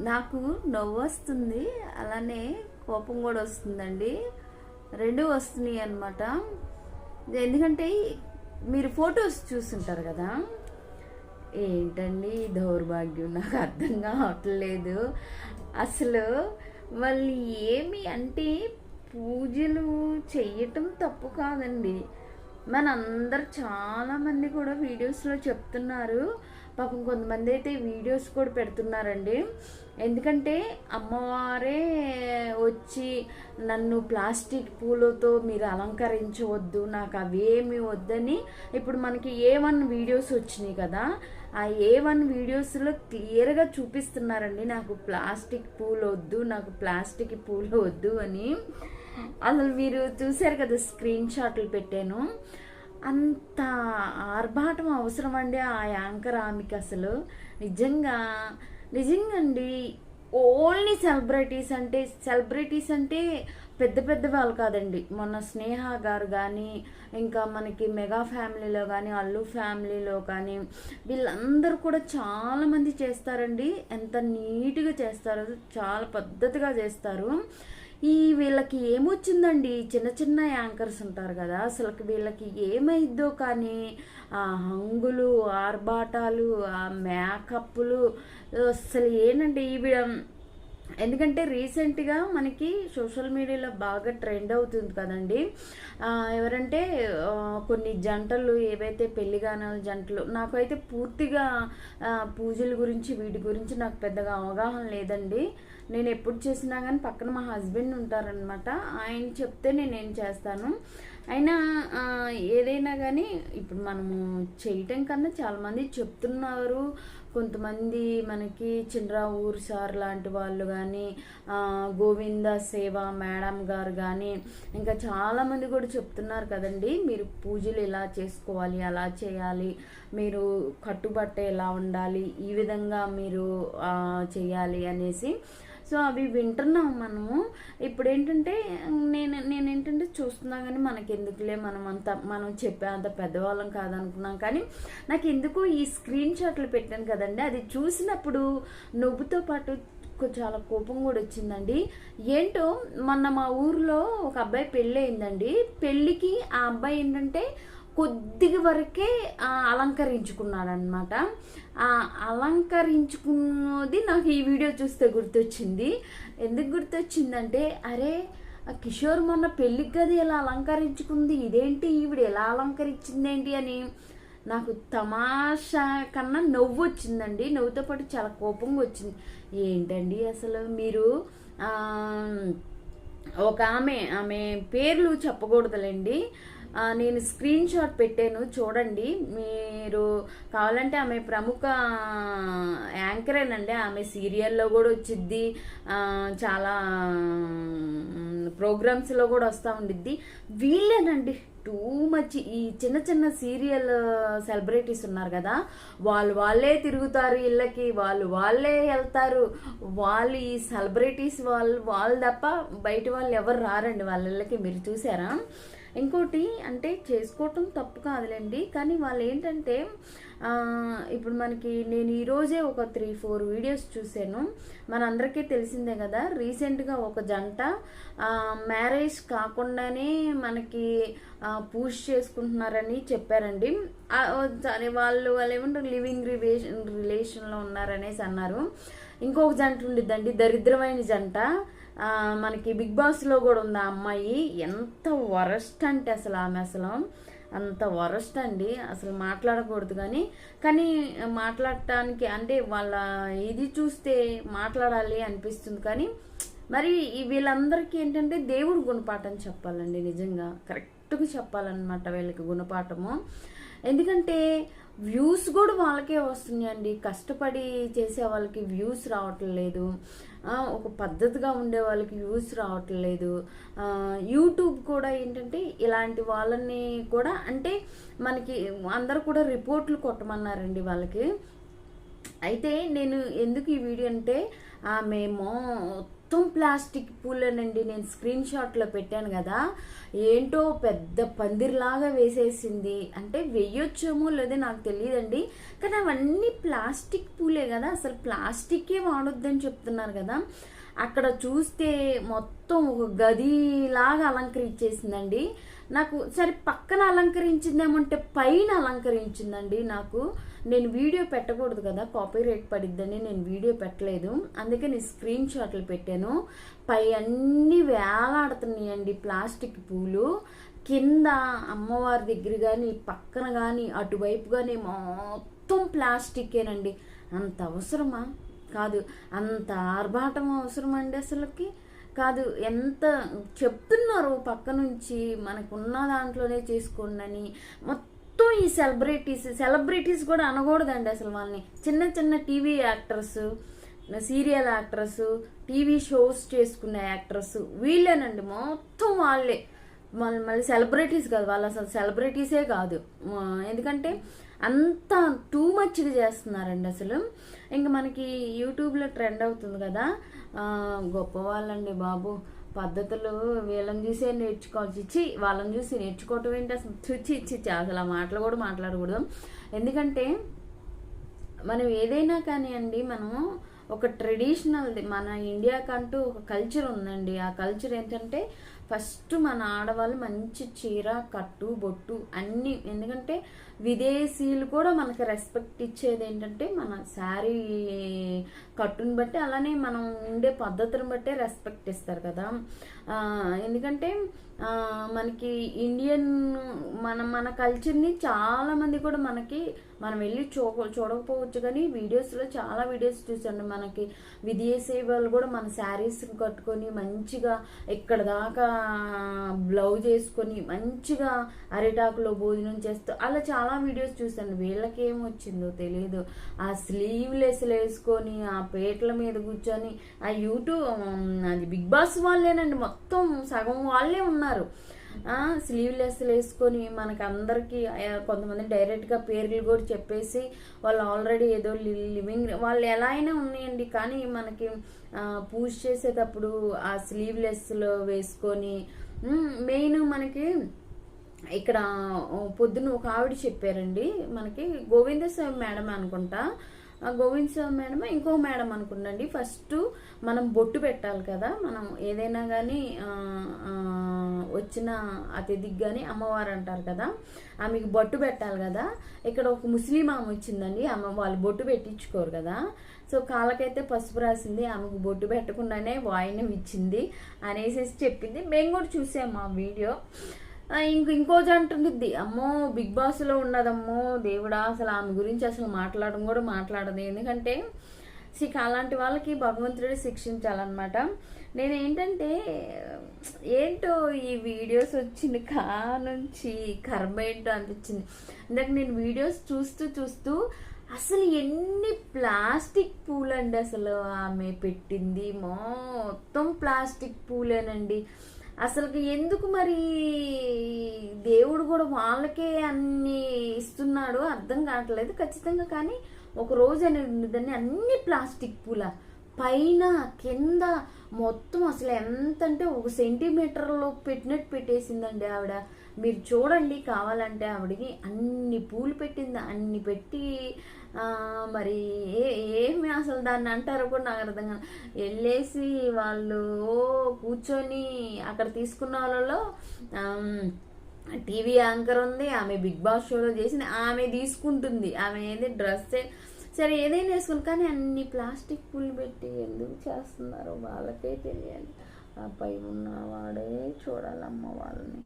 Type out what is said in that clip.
నాకు నవ్వు వస్తుంది అలానే కోపం కూడా వస్తుందండి. రెండు వస్తున్నాయి అన్నమాట. ఎందుకంటే మీరు ఫొటోస్ చూస్తుంటారు కదా? ఏంటండి దౌర్భాగ్యం? నాకు అర్థం కావట్లేదు. అసలు వాళ్ళు ఏమి అంటే పూజలు చెయ్యటం తప్పు కాదండి. మనందరు చాలామంది కూడా వీడియోస్లో చెప్తున్నారు. పాపం కొంతమంది అయితే వీడియోస్ కూడా పెడుతున్నారండి. ఎందుకంటే అమ్మవారే వచ్చి నన్ను ప్లాస్టిక్ పూలతో మీరు అలంకరించవద్దు నాకు అవేమి వద్దని ఇప్పుడు మనకి ఏ వన్ వీడియోస్ వచ్చినాయి కదా ఆ ఏ వన్ వీడియోస్లో క్లియర్గా చూపిస్తున్నారండి. నాకు ప్లాస్టిక్ పూలు వద్దు నాకు ప్లాస్టిక్ పూలు వద్దు అని. అసలు మీరు చూశారు కదా స్క్రీన్ షాట్లు పెట్టాను. అంత ఆర్భాటం అవసరం అండి ఆ యాంకర్ ఆమెకి అసలు. నిజంగా నిజంగా అండి ఓన్లీ సెలబ్రిటీస్ అంటే సెలబ్రిటీస్ అంటే పెద్ద పెద్ద వాళ్ళు కాదండి. మొన్న స్నేహ గారు కానీ ఇంకా మనకి మెగా ఫ్యామిలీలో కానీ అల్లు ఫ్యామిలీలో కానీ వీళ్ళందరూ కూడా చాలామంది చేస్తారండి. ఎంత నీట్గా చేస్తారు చాలా పద్ధతిగా చేస్తారు. ఈ వీళ్ళకి ఏమొచ్చిందండి? చిన్న చిన్న యాంకర్స్ ఉంటారు కదా అసలు వీళ్ళకి ఏమైద్దో కానీ ఆ హంగులు ఆర్భాటాలు ఆ మేకప్లు అసలు ఏనండి ఇవి ఎందుకంటే రీసెంట్గా మనకి సోషల్ మీడియాలో బాగా ట్రెండ్ అవుతుంది కదండి. ఎవరంటే కొన్ని జంటలు ఏవైతే పెళ్ళిగాన జంటలు నాకైతే పూర్తిగా పూజల గురించి వీటి గురించి నాకు పెద్దగా అవగాహన లేదండి. నేను ఎప్పుడు చేసినా కానీ పక్కన మా హస్బెండ్ ఉంటారనమాట ఆయన చెప్తే నేనేం చేస్తాను? అయినా ఏదైనా కానీ ఇప్పుడు మనము చేయటం కన్నా చాలామంది చెప్తున్నారు. కొంతమంది మనకి ఊరు సార్ లాంటి వాళ్ళు కానీ గోవింద సేవ మేడం గారు కానీ ఇంకా చాలామంది కూడా చెప్తున్నారు కదండి మీరు పూజలు ఇలా చేసుకోవాలి అలా చేయాలి మీరు కట్టుబట్ట ఎలా ఉండాలి ఈ విధంగా మీరు చేయాలి అనేసి. సో అవి వింటున్నాం మనము ఇప్పుడు ఏంటంటే నేను నేనేంటంటే చూస్తున్నా కానీ మనకి ఎందుకులే మనం అంత మనం చెప్పే అంత పెద్దవాళ్ళం కాదనుకున్నాం. కానీ నాకు ఎందుకు ఈ స్క్రీన్ షాట్లు పెట్టాను కదండి. అది చూసినప్పుడు నవ్వుతో పాటు చాలా కోపం కూడా వచ్చిందండి. ఏంటో మొన్న మా ఊర్లో ఒక అబ్బాయి పెళ్ళి అయిందండి పెళ్ళికి ఆ అబ్బాయి ఏంటంటే కొద్దిగా వరకే అలంకరించుకున్నాడనమాట ఆ అలంకరించుకున్నది నాకు ఈ వీడియో చూస్తే గుర్తొచ్చింది. ఎందుకు గుర్తొచ్చిందంటే అరే కిషోర్ మొన్న పెళ్ళికి గది ఎలా అలంకరించుకుంది ఇదేంటి ఈవిడ ఎలా అలంకరించిందేంటి అని నాకు తమాషా కన్నా నవ్వు వచ్చిందండి నవ్వుతో పాటు చాలా కోపంగా వచ్చింది. ఏంటండి అసలు మీరు ఒక ఆమె ఆమె పేర్లు చెప్పకూడదులేండి. నేను స్క్రీన్ షాట్ పెట్టాను. చూడండి. మీరు కావాలంటే ఆమె ప్రముఖ యాంకరేనండి ఆమె సీరియల్లో కూడా వచ్చిద్ది. చాలా ప్రోగ్రామ్స్లో కూడా వస్తూ ఉండిద్ది. వీళ్ళేనండి టూ మచ్ ఈ చిన్న చిన్న సీరియల్ సెలబ్రిటీస్ ఉన్నారు కదా. వాళ్ళు వాళ్ళే తిరుగుతారు ఇళ్ళకి. వాళ్ళు వాళ్ళే వెళ్తారు. వాళ్ళు ఈ సెలబ్రిటీస్ వాళ్ళు వాళ్ళు తప్ప బయట వాళ్ళు ఎవరు రారండి వాళ్ళ ఇళ్ళకి? మీరు చూసారా? ఇంకోటి అంటే చేసుకోవటం తప్పు కాదులేండి. కానీ వాళ్ళు ఏంటంటే ఇప్పుడు మనకి నేను ఈరోజే ఒక త్రీ ఫోర్ వీడియోస్ చూశాను. మనందరికీ తెలిసిందే కదా రీసెంట్గా ఒక జంట మ్యారేజ్ కాకుండానే మనకి పూజ చేసుకుంటున్నారని చెప్పారండి. సరే వాళ్ళు వాళ్ళు ఏమంటారు లివింగ్ రిలేషన్ రిలేషన్లో ఉన్నారనేసి అన్నారు. ఇంకొక జంట ఉండిద్దండి దరిద్రమైన జంట. మనకి బిగ్ బాస్లో కూడా ఉంది ఆ అమ్మాయి? ఎంత వరస్ట్ అంటే అసలు ఆమె అసలు. అంత వరస్ట్ అండి. అసలు మాట్లాడకూడదు కానీ కానీ మాట్లాడటానికి అంటే వాళ్ళ ఇది చూస్తే మాట్లాడాలి అనిపిస్తుంది కానీ మరి వీళ్ళందరికీ ఏంటంటే దేవుడు గుణపాఠం చెప్పాలండి నిజంగా. కరెక్ట్గా చెప్పాలన్నమాట వీళ్ళకి గుణపాఠము. ఎందుకంటే వ్యూస్ కూడా వాళ్ళకే వస్తున్నాయండి. కష్టపడి చేసే వాళ్ళకి వ్యూస్ రావట్లేదు ఒక పద్ధతిగా ఉండే వాళ్ళకి వ్యూస్ రావట్లేదు యూట్యూబ్ కూడా ఏంటంటే ఇలాంటి వాళ్ళని కూడా అంటే మనకి అందరూ కూడా రిపోర్ట్లు కొట్టమన్నారండి వాళ్ళకి. అయితే నేను ఎందుకు ఈ వీడియో అంటే మేము మొత్తం ప్లాస్టిక్ పూలేనండి నేను స్క్రీన్ షాట్లో పెట్టాను కదా. ఏంటో పెద్ద పందిరిలాగా వేసేసింది. అంటే వేయొచ్చేమో లేదో నాకు తెలియదండి. కానీ అవన్నీ ప్లాస్టిక్ పూలే కదా. అసలు ప్లాస్టిక్కే వాడొద్దని చెప్తున్నారు కదా. అక్కడ చూస్తే మొత్తం ఒక గదిలాగా అలంకరించేసిందండి. నాకు సరే పక్కన అలంకరించిందేమంటే పైన అలంకరించిందండి నాకు. నేను వీడియో పెట్టకూడదు కదా కాపీ రేట్ పడిద్దని నేను వీడియో పెట్టలేదు. అందుకే నేను స్క్రీన్ షాట్లు పెట్టాను. పై అన్నీ వేలాడుతున్నాయండి ప్లాస్టిక్ పూలు. కింద అమ్మవారి దగ్గర కానీ పక్కన కానీ అటువైపు కానీ మొత్తం ప్లాస్టికేనండి అంత అవసరమా? కాదు అంత ఆర్భాటం అవసరం అండి అసలుకి. కాదు ఎంత చెప్తున్నారు పక్క నుంచి మనకున్న దాంట్లోనే చేసుకోండి అని. మొత్తం ఈ సెలబ్రిటీస్ సెలబ్రిటీస్ కూడా అనకూడదండి అసలు వాళ్ళని. చిన్న చిన్న TV actors serial actors TV shows చేసుకునే యాక్టర్స్ వీళ్ళేనండి మొత్తం వాళ్ళే. మళ్ళీ మళ్ళీ సెలబ్రిటీస్ కాదు వాళ్ళు అసలు సెలబ్రిటీసే కాదు. ఎందుకంటే అంత టూ మచ్గా చేస్తున్నారండి అసలు. ఇంకా మనకి యూట్యూబ్లో ట్రెండ్ అవుతుంది కదా. గొప్పవాళ్ళండి గొప్ప వాళ్ళండి బాబు. పద్ధతులు వీళ్ళని చూసే నేర్చుకోవాల్సి ఇచ్చి వాళ్ళని చూసి నేర్చుకోవటం ఏంటి అసలు? చుచ్చి ఇచ్చి ఇచ్చి అసలు ఆ మాటలు కూడా మాట్లాడకూడదు. ఎందుకంటే మనం ఏదైనా కానీ అండి మనము ఒక ట్రెడిషనల్ది మన ఇండియాకంటూ ఒక కల్చర్ ఉందండి. ఆ కల్చర్ ఏంటంటే ఫస్ట్ మన ఆడవాళ్ళు మంచి చీర కట్టు బొట్టు అన్నీ. ఎందుకంటే విదేశీయులు కూడా మనకి రెస్పెక్ట్ ఇచ్చేది ఏంటంటే మన శారీ కట్టుని బట్టి అలానే మనం ఉండే పద్ధతిని బట్టే రెస్పెక్ట్ ఇస్తారు కదా. ఎందుకంటే మనకి ఇండియన్ మన మన కల్చర్ని చాలామంది కూడా మనకి మనం వెళ్ళి చూ చూడకపోవచ్చు కానీ వీడియోస్లో చాలా వీడియోస్ చూసాను. మనకి విదేశీ వాళ్ళు కూడా మన శారీస్ కట్టుకొని మంచిగా ఎక్కడ దాకా బ్లౌజ్ వేసుకొని మంచిగా అరిటాకులో భోజనం చేస్తూ అలా చాలా వీడియోస్ చూసాను. వీళ్ళకి ఏం వచ్చిందో తెలియదు ఆ స్లీవ్లెస్లు వేసుకొని ఆ పేట్ల మీద కూర్చొని ఆ యూట్యూబ్ అది బిగ్ బాస్ వాళ్ళేనండి. మొత్తం సగం వాళ్ళే ఉన్నారు. స్లీవ్లెస్ వేసుకొని మనకి అందరికీ కొంతమంది డైరెక్ట్గా పేర్లు కూడా చెప్పేసి వాళ్ళు ఆల్రెడీ ఏదో లి- లివింగ్ వాళ్ళు ఎలా అయినా ఉన్నాయండి. కానీ మనకి పూజ చేసేటప్పుడు ఆ స్లీవ్లెస్లో వేసుకొని మెయిన్ మనకి ఇక్కడ పొద్దున ఒక ఆవిడ చెప్పారండి. మనకి గోవింద స్వామి మేడం అనుకుంటా. ఆ గోవింద స్వామి మేడం ఇంకో మేడం అనుకుంటండి ఫస్ట్ మనం బొట్టు పెట్టాలి కదా. మనం ఏదైనా కానీ వచ్చిన అతిథికి కానీ అమ్మవారు అంటారు కదా ఆమెకి బొట్టు పెట్టాలి కదా. ఇక్కడ ఒక ముస్లిం ఆమె వచ్చిందండి ఆమె వాళ్ళు బొట్టు పెట్టించుకోరు కదా. సో కాళ్ళకైతే పసుపు రాసింది ఆమెకు బొట్టు పెట్టకుండానే వాయినం ఇచ్చింది అనేసి చెప్పింది. మేము కూడా చూసాము ఆ వీడియో. ఇంక ఇంకో జంట అమ్మో బిగ్ బాస్లో ఉన్నదమ్మో దేవుడా అసలు ఆమె గురించి అసలు మాట్లాడడం కూడా మాట్లాడదు. ఎందుకంటే సిక్ అలాంటి వాళ్ళకి భగవంతుడే శిక్షించాలన్నమాట. నేను ఏంటంటే ఏంటో ఈ వీడియోస్ వచ్చిన కా నుంచి కర్మ ఏంటో అనిపించింది. ఇందాక నేను వీడియోస్ చూస్తూ చూస్తూ అసలు ఎన్ని ప్లాస్టిక్ పూలండి అసలు ఆమె పెట్టింది. మొత్తం ప్లాస్టిక్ పూలేనండి. అసలు ఎందుకు మరి దేవుడు కూడా వాళ్ళకే అన్ని ఇస్తున్నాడు అర్థం కావట్లేదు. ఖచ్చితంగా కానీ ఒక రోజు అనేది అన్ని ప్లాస్టిక్ పూల పైన కింద మొత్తం అసలు ఎంత అంటే ఒక సెంటీమీటర్లో పెట్టినట్టు పెట్టేసిందండి ఆవిడ. మీరు చూడండి కావాలంటే ఆవిడకి అన్ని పూలు పెట్టింది అన్ని పెట్టి మరి ఏ ఏమి అసలు దాన్ని అంటారో కూడా నాకు అర్థం కాదు. వెళ్ళేసి వాళ్ళు కూర్చొని అక్కడ తీసుకున్న వాళ్ళలో టీవీ యాంకర్ ఉంది ఆమె బిగ్ బాస్ షోలో చేసింది ఆమె తీసుకుంటుంది. ఆమె ఏంది డ్రెస్ సరే ఏదైనా వేసుకుని కానీ అన్ని ప్లాస్టిక్ పుల్లు పెట్టి ఎందుకు చేస్తున్నారో వాళ్ళకే తెలియాలి. ఆ పై ఉన్నవాడే చూడాలమ్మ వాళ్ళని.